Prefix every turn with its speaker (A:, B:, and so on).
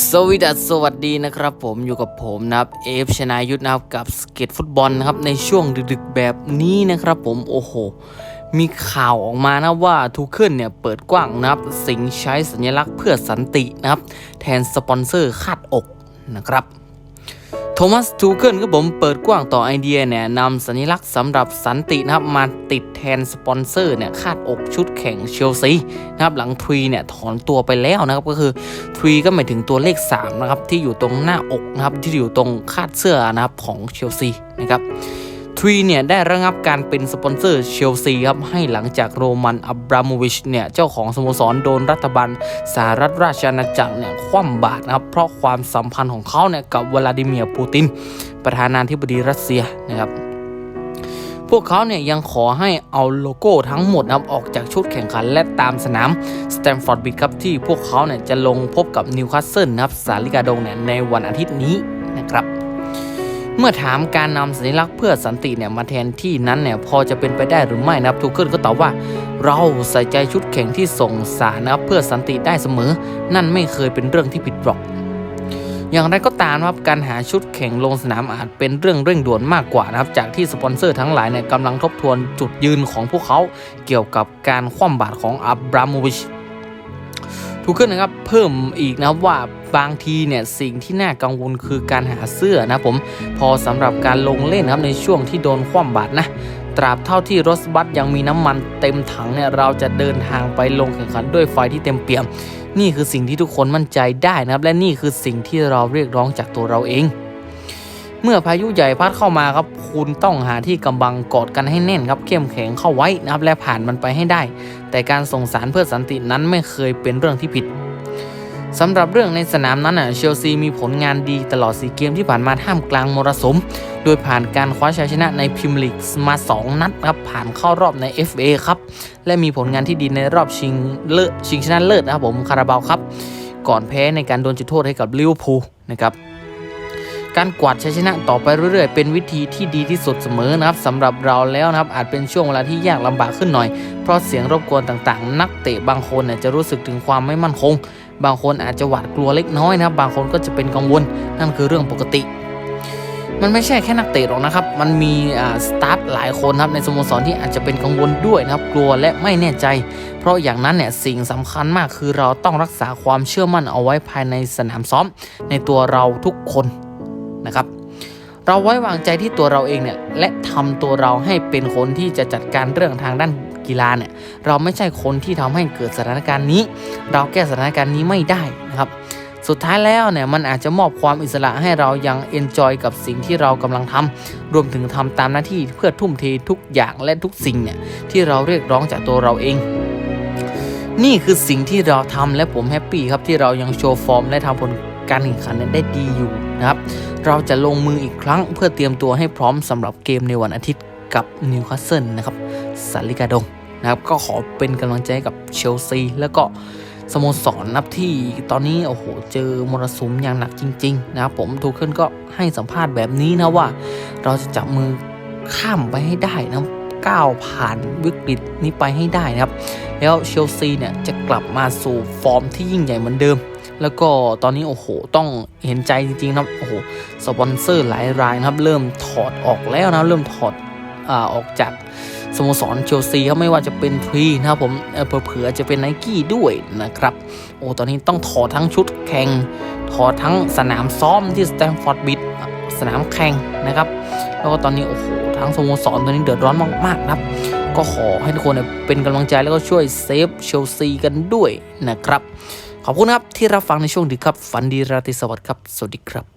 A: สวีดัสสวัสดีนะครับผมอยู่กับผมนะครับเอฟชนายุทธนะครับกับสเก็ตฟุตบอลนะครับในช่วงดึกๆแบบนี้นะครับผมโอ้โห มีข่าวออกมานะว่าทูเคิลเนี่ยเปิดกว้างนะครับ สิงใช้สัญลักษณ์เพื่อสันตินะครับ แทนสปอนเซอร์คาดอกนะครับ โทมัสทูเกิลก็ผมเปิดกว้างต่อไอเดียเนี่ยนำสัญลักษณ์สำหรับสันตินะครับมาติดแทนสปอนเซอร์เนี่ยคาดอกชุดแข่งเชลซีนะครับหลังทวีเนี่ยถอนตัวไปแล้วนะครับก็คือทวีก็หมายถึงตัวเลข3นะครับที่อยู่ตรงหน้าอกนะครับที่อยู่ตรงคาดเสื้อนะครับของเชลซีนะครับ ทรีเนี่ยได้ระงับการเป็นสปอนเซอร์เชลซีครับให้หลังจากโรมันอับราโมวิชเนี่ยเจ้าของสโมสรโดนรัฐบาลสหรัฐราชอาณาจักรเนี่ยคว่ำบาตรนะครับเพราะความสัมพันธ์ของเขาเนี่ยกับวลาดิเมียร์ปูติน ประธานาธิบดีรัสเซียนะครับพวกเขาเนี่ยยังขอให้เอาโลโก้ทั้งหมดนะครับออกจากชุดแข่งขันและตามสนามสแตมฟอร์ดบิดครับที่พวกเขาเนี่ยจะลงพบกับนิวคาสเซิลนะครับสาลิกาดงเนี่ยในวันอาทิตย์นี้นะครับ มื่อถามการนำสัญลักษณ์เพื่อสันติเนี่ยมาแทนที่นั้นเนี่ยพอจะเป็นไปได้หรือไม่นะครับทูเกิลก็ตอบว่า เราใส่ใจชุดแข่งที่ส่งสารนะครับเพื่อสันติได้เสมอ นั่นไม่เคยเป็นเรื่องที่ผิดหรอก อย่างไรก็ตามนะครับการหาชุดแข่งลงสนามอาจเป็นเรื่องเร่งด่วนมากกว่านะครับจากที่สปอนเซอร์ทั้งหลายเนี่ยกำลังทบทวนจุดยืนของพวกเขาเกี่ยวกับการคว่ำบาตรของอับราโมวิช ถูกขึ้นนะครับเพิ่มอีกนะครับว่าบางทีเนี่ยสิ่งที่น่ากังวลคือการหาเสื้อนะผมพอสำหรับการลงเล่นนะครับในช่วงที่โดนคว่ำบาตรนะตราบเท่าที่รถบัสยังมีน้ำมันเต็มถังเนี่ยเราจะเดินทางไปลงแข่งขันด้วยไฟที่เต็มเปี่ยม นี่คือสิ่งที่ทุกคนมั่นใจได้นะครับ และนี่คือสิ่งที่เราเรียกร้องจากตัวเราเอง เมื่อพายุใหญ่พัดเข้ามาครับ คุณต้องหาที่กำบังกอดกันให้แน่นครับเข้มแข็งเข้าไว้นะครับและผ่านมันไปให้ได้ แต่การส่งสารเพื่อสันตินั้นไม่เคยเป็นเรื่องที่ผิดสำหรับเรื่องในสนามนั้นอะเชลซีมีผลงานดีตลอด 4 เกมที่ผ่านมาท่ามกลางมรสุม โดยผ่านการคว้าชัยชนะในพรีเมียร์ลีกมา 2 นัดครับผ่านเข้ารอบใน FA ครับ และมีผลงานที่ดีในรอบชิงเลิศชิงชนะเลิศนะครับผมคาราบาวครับ ก่อนแพ้ในการโดนจุดโทษให้กับลิเวอร์พูลนะครับ การกวาดชัยชนะต่อไปเรื่อยๆ เป็นวิธีที่ดีที่สุดเสมอนะครับสำหรับเราแล้วนะครับอาจเป็นช่วงเวลาที่ยากลำบากขึ้นหน่อย เพราะเสียงรบกวนต่างๆ นักเตะบางคนเนี่ยจะรู้สึกถึงความไม่มั่นคง บางคนอาจจะหวาดกลัวเล็กน้อยนะครับบางคนก็จะเป็นกังวล นั่นคือเรื่องปกติ มันไม่ใช่แค่นักเตะหรอกนะครับ มันมีอ่าสตาฟหลายคนครับในสโมสรที่อาจจะเป็นกังวลด้วยนะครับกลัวและไม่แน่ใจ เพราะอย่างนั้นเนี่ยสิ่งสำคัญมากคือเราต้องรักษาความเชื่อมั่นเอาไว้ภายในสนามซ้อม ในตัวเราทุกคน นะครับ เราไว้วางใจที่ตัวเราเองเนี่ยและทำตัวเราให้เป็นคนที่จะจัดการเรื่องทางด้านกีฬาเนี่ยเราไม่ใช่คนที่ทำให้เกิดสถานการณ์นี้ เราแก้สถานการณ์นี้ไม่ได้นะครับสุดท้ายแล้วเนี่ยมันอาจจะมอบความอิสระให้เรายังเอนจอยกับสิ่งที่เรากำลังทำรวมถึงทำตามหน้าที่เพื่อทุ่มเททุกอย่างและทุกสิ่งเนี่ยที่เราเรียกร้องจากตัวเราเอง นี่คือสิ่งที่เราทำและผมแฮปปี้ครับที่เรายังโชว์ฟอร์มและทำผล การแข่งขันนั้นได้ดีอยู่นะครับ เราจะลงมืออีกครั้งเพื่อเตรียมตัวให้พร้อมสำหรับเกมในวันอาทิตย์กับนิวคาสเซิลนะครับสาลิกาดงนะครับก็ขอเป็นกำลังใจกับเชลซีแล้วก็สโมสรนับที่ตอนนี้โอ้โหเจอมรสุมอย่างหนักจริง ๆ นะครับผมทูเคิลก็ให้สัมภาษณ์แบบนี้นะว่า เราจะจับมือข้ามไปให้ได้นะก้าวผ่านวิกฤตนี้ไปให้ได้นะครับ แล้วเชลซีเนี่ยจะกลับมาสู่ฟอร์มที่ยิ่งใหญ่เหมือนเดิม แล้วก็ตอนนี้โอ้โหต้องเห็นใจจริงๆนะครับโอ้โหสปอนเซอร์หลายรายนะครับ เริ่มถอดออกแล้วนะเริ่มถอดอออกจากสโมสรเชลซีครับไม่ว่าจะเป็นทรีนะครับผมเผื่อจะเป็นไนกี้ด้วยนะครับ โอ้ตอนนี้ต้องถอดทั้งชุดแข่ง ถอดทั้งสนามซ้อมที่สแตมฟอร์ดบิดสนามแข่งนะครับ แล้วก็ตอนนี้โอ้โหทั้งสโมสรตอนนี้เดือดร้อนมากๆนะครับ ก็ขอให้ทุกคนเนี่ยเป็นกำลังใจแล้วก็ช่วยเซฟเชลซีกันด้วยนะครับ ขอบคุณครับที่รับฟังในช่วงดึกครับฝันดีราตรีสวัสดิ์ครับ สวัสดีครับ